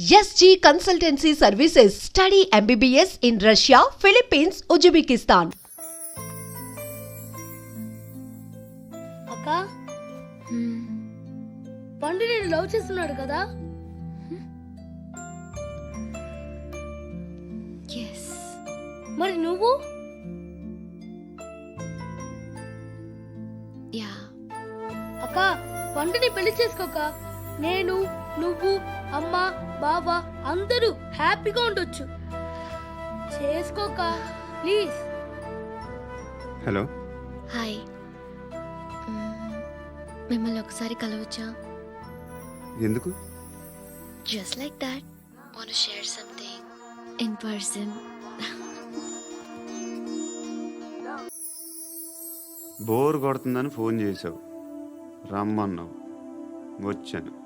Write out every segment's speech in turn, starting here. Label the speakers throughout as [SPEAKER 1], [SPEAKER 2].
[SPEAKER 1] SG consultancy services study MBBS in Russia Philippines Uzbekistan.
[SPEAKER 2] పండు love చేస్తున్నాడు కదా? మరి నువ్వు? పండుని పెళ్ళి చేసుకోక నేను నువ్వు అమ్మ బావ అందరూ హ్యాపీగా ఉండొచ్చు. చేసుకోక ప్లీజ్.
[SPEAKER 3] హలో.
[SPEAKER 4] హాయ్. మిమ్మల్ని ఒకసారి కలవచ్చా?
[SPEAKER 3] ఎందుకు?
[SPEAKER 4] Just like that wanna share something in person
[SPEAKER 3] bore కొడుతుందని phone చేసావు రమ్మన్నావు. వచ్చాను.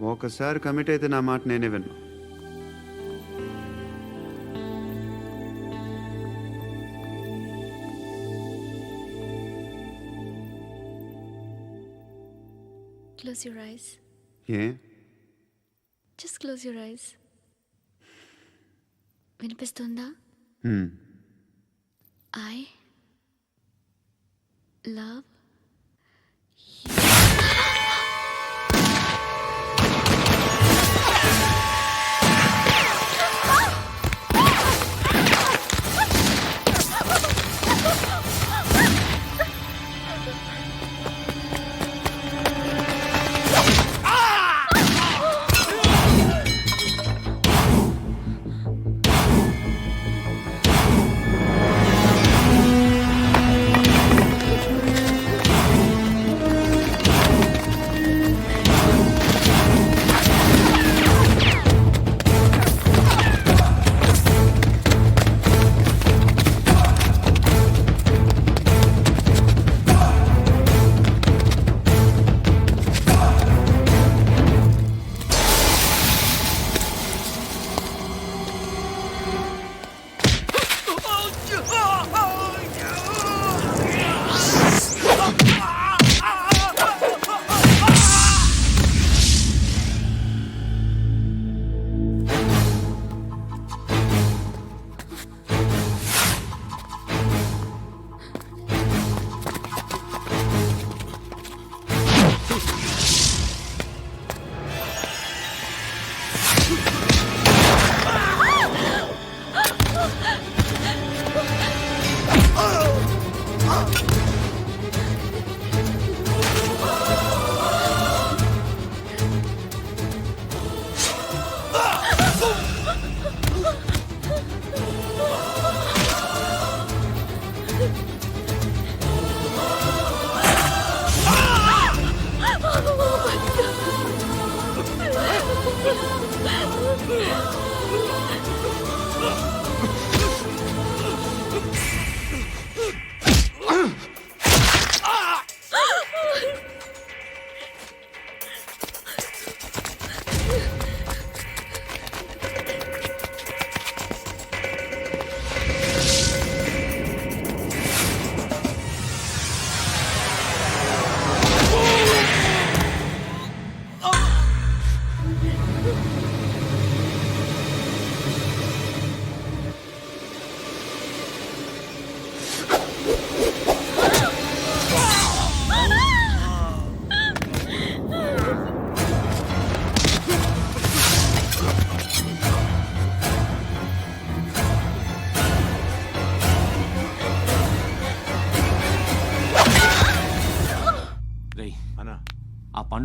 [SPEAKER 3] ఒకసారి కమిట్ అయితే నా మాట నేనే విన్నా.
[SPEAKER 4] క్లోజ్ యువర్ ఐస్
[SPEAKER 3] ఏ?
[SPEAKER 4] జస్ట్ క్లోజ్ యువర్ ఐస్ వినిపిస్తుందా?
[SPEAKER 3] హ్మ్.
[SPEAKER 4] ఐ లవ్
[SPEAKER 5] 不！
[SPEAKER 6] 不要！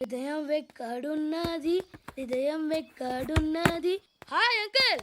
[SPEAKER 2] హృదయం వెక్కడున్నది హృదయం వెక్కడున్నది హాయ్ అంకుల్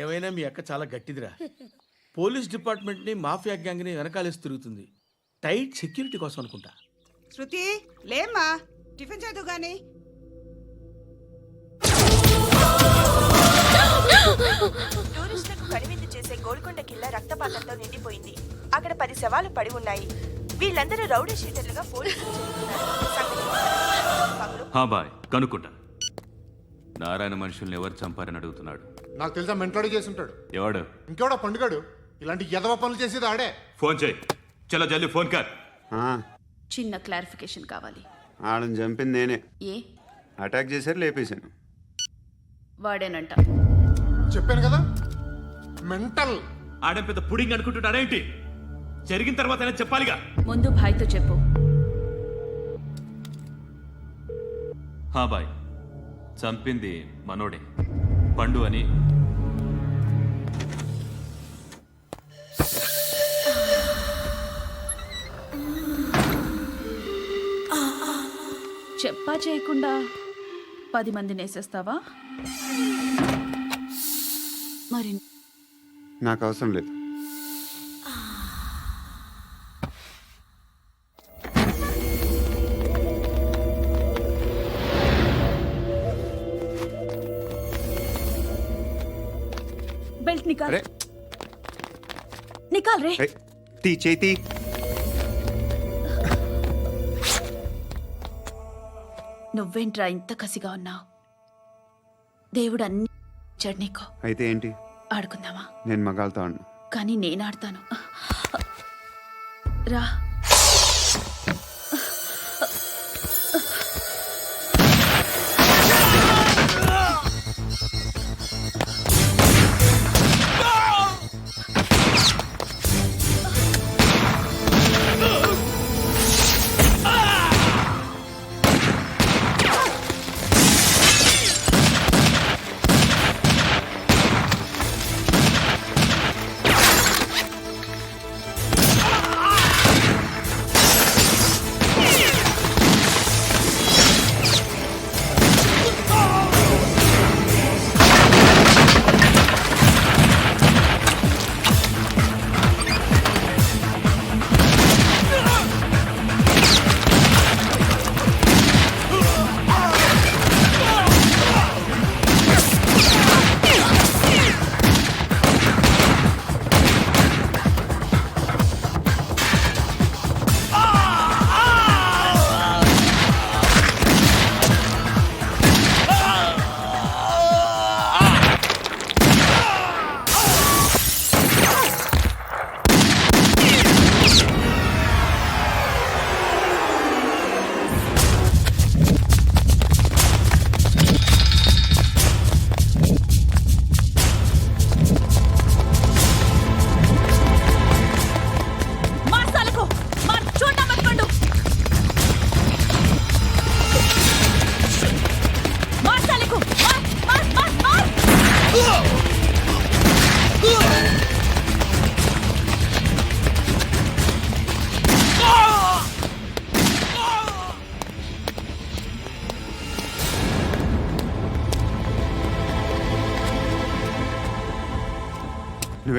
[SPEAKER 7] ఏమైనా మీ అక్క చాలా గట్టిదిరా. పోలీస్ డిపార్ట్మెంట్ని మాఫియా గ్యాంగ్ని వెనకాలేసి తిరుగుతుంది. టైట్ సెక్యూరిటీ కోసం అనుకుంటా.
[SPEAKER 8] శృతి లేమ్మా. టిఫిన్ చేద్దు గాని.
[SPEAKER 9] టూరిస్టులకు కనువిందు చేసే గోల్కొండ కిల్ల రక్తపాతంతో నిండిపోయింది. అక్కడ పది శవాలు పడి ఉన్నాయి. వీళ్ళందరూ రౌడీ షీటర్లుగా పోలీసులు చెబుతున్నారు
[SPEAKER 6] బాయ్ కనుక్కుంటా నారాయణ మనుషుల్ని ఎవరు చంపారని అడుగుతున్నాడు?
[SPEAKER 10] నాకు తెలుసా మెంటలాడి చేసి ఉంటాడు
[SPEAKER 6] ఎవడు?
[SPEAKER 10] ఇంకెవడా పండుగాడు. ఇలాంటి ఎదవ పనులు చేసేది ఆడే.
[SPEAKER 6] ఫోన్ చేయి. చలో జల్దీ ఫోన్ కర్.
[SPEAKER 9] చిన్న క్లారిఫికేషన్ కావాలి.
[SPEAKER 3] ఆడని చంపింది నేనే.
[SPEAKER 9] ఏ?
[SPEAKER 3] అటాక్ చేశారు లేపేశాను
[SPEAKER 9] వాడేనంట.
[SPEAKER 10] చెప్పాను కదా మెంటల్.
[SPEAKER 6] ఆడే పెద్ద పుడింగ్ అనుకుంటున్నాడేంటి జరిగిన తర్వాత అయినా చెప్పాలిగా.
[SPEAKER 9] ముందు భాయ్తో చెప్పు.
[SPEAKER 6] హా బాయ్. చంపింది మనోడే. పండు అని.
[SPEAKER 9] చెప్పా చేయకుండా పది మందిని వేసేస్తావా మరి
[SPEAKER 3] నాకు అవసరం లేదు.
[SPEAKER 9] నికాల్ రే.
[SPEAKER 3] తీ చేతి
[SPEAKER 9] నువ్వేంట్రా ఇంత కసిగా ఉన్నావు? దేవుడు అన్ని ఇచ్చాడు నీకు.
[SPEAKER 3] అయితే ఏంటి?
[SPEAKER 5] ఆడుకుందామా?
[SPEAKER 3] నేను ఆడను.
[SPEAKER 5] కానీ నేను ఆడతాను. రా.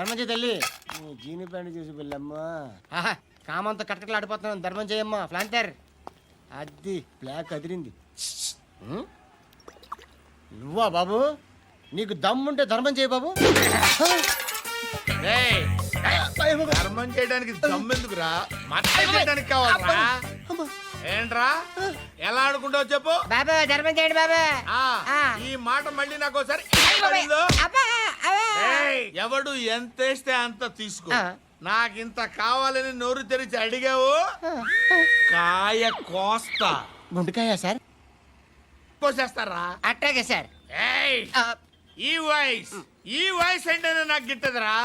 [SPEAKER 11] ధర్మం చేయి తల్లి జీని ప్యాంట్ చూసి ఆహా కామంతో కట్టకట్లు ఆడిపోతున్నాను ధర్మం చేయమ్మా ఫ్లాంతర్ అది బ్లాక్ అదిరింది? నువ్వా బాబు? నీకు దమ్ముంటే ధర్మం చేయి బాబు?
[SPEAKER 7] ధర్మం చేయడానికి దమ్మెందుకురా మతం చేయడానికి కావాలరా? ఏంట్రా? ఎలా ఆడుకుంటావు చెప్పు.
[SPEAKER 11] బాబా ధర్మం చేయండి బాబా.
[SPEAKER 7] ఆ
[SPEAKER 11] ఆ.
[SPEAKER 7] ఈ మాట మళ్ళీ నాకు ఒకసారి ఎవడు ఎంత వేస్తే అంత తీసుకో. నాకింత కావాలని నోరు తెరిచి అడిగావు? కాయ కోస్తా.
[SPEAKER 11] గుండెకాయ సార్.
[SPEAKER 7] కోసేస్తారా?
[SPEAKER 11] అట్టాగే సార్.
[SPEAKER 7] ఈ వాయిస్ ఈ వాయిస్ అంటేనే నాకు గిట్టదురా.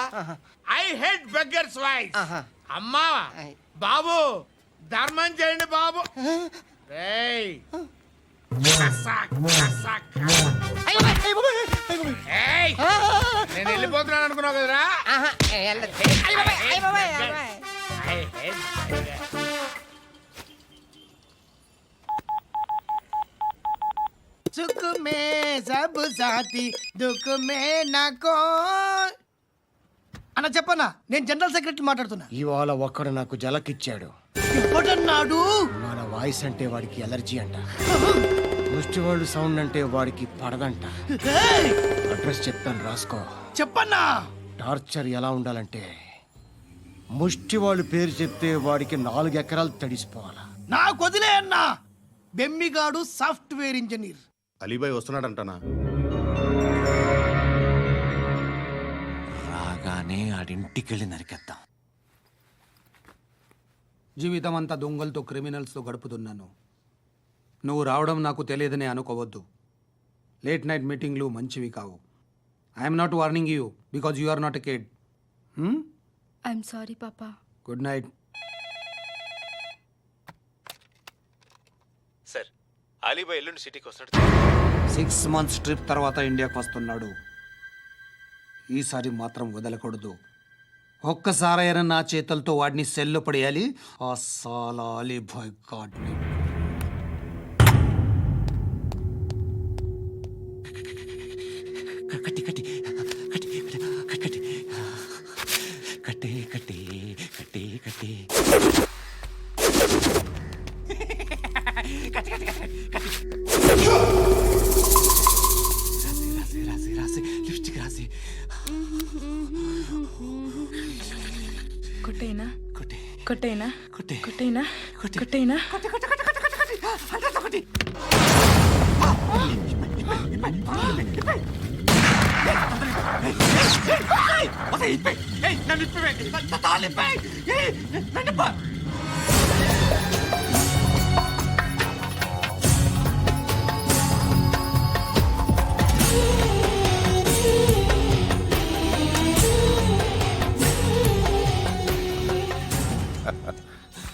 [SPEAKER 7] I hate beggars
[SPEAKER 11] voice.
[SPEAKER 7] అమ్మా. బాబు ధర్మం చేయండి బాబు రేయ్
[SPEAKER 11] అయ్య బాబోయ్, అయ్య బాబోయ్, అయ్య బాబోయ్.
[SPEAKER 7] ఏయ్,
[SPEAKER 11] ఆ,
[SPEAKER 7] నేను వెళ్ళిపోతున్నాను అనుకున్నావు కదరా
[SPEAKER 11] ఆహా, వెళ్ళదు. అయ్య బాబోయ్, అయ్య బాబోయ్, అయ్య బాబోయ్. सुख में सब साथी दुख में नाको అన్న చెప్పన్నా నేను జనరల్ సెక్రటరీ మాట్లాడుతున్నా ఇవాళ ఒక్కడు నాకు జలకిచ్చాడు ఎవడన్నాడు మన వాయిస్ అంటే వాడికి ఎలర్జీ అంట. ముష్టి వాళ్ళు సౌండ్ అంటే వాడికి పడదంట. అడ్రస్ చెప్తాను రాసుకో. చెప్పన్నా? టార్చర్ ఎలా ఉండాలంటే ముష్టి వాళ్ళు పేరు చెప్తే వాడికి నాలుగు ఎకరాలు తడిసిపోవాలా. నాకు వదిలే అన్నా. బెమ్మిగాడు సాఫ్ట్వేర్ ఇంజనీర్.
[SPEAKER 10] అలీబాయ్ వస్తున్నాడంటనా?
[SPEAKER 11] రాగానే ఆడింటికెళ్ళి నరికేద్దాం.
[SPEAKER 12] జీవితం అంతా దొంగలతో క్రిమినల్స్తో గడుపుతున్నాను. నువ్వు రావడం నాకు తెలియదని అనుకోవద్దు. లేట్ నైట్ మీటింగ్లు మంచివి కావు. I'm not warning you because you are not a kid
[SPEAKER 4] I'm sorry పాపా
[SPEAKER 12] గుడ్ నైట్
[SPEAKER 10] సార్ అలీబాయ్ ఎల్లుండి సిటీకి వస్తాడు
[SPEAKER 12] సిక్స్ మంత్స్ ట్రిప్ తర్వాత ఇండియాకి వస్తున్నాడు. ఈసారి మాత్రం వదలకూడదు. ఒక్కసారైనా నా చేతులతో వాడిని సెల్లు పడేయాలి. ఆ సాలా అలీభాయ్ గాడ్ని
[SPEAKER 5] కొట్టేనా
[SPEAKER 11] కొట్టే
[SPEAKER 5] కొట్టేనా
[SPEAKER 11] కొట్టే
[SPEAKER 5] కొట్టేనా
[SPEAKER 11] కొట్టే.
[SPEAKER 5] కొట్టేనా
[SPEAKER 11] కొట్టి కొట్టి కొట్టి కొట్టి కొట్టి కొట్టి కొట్టి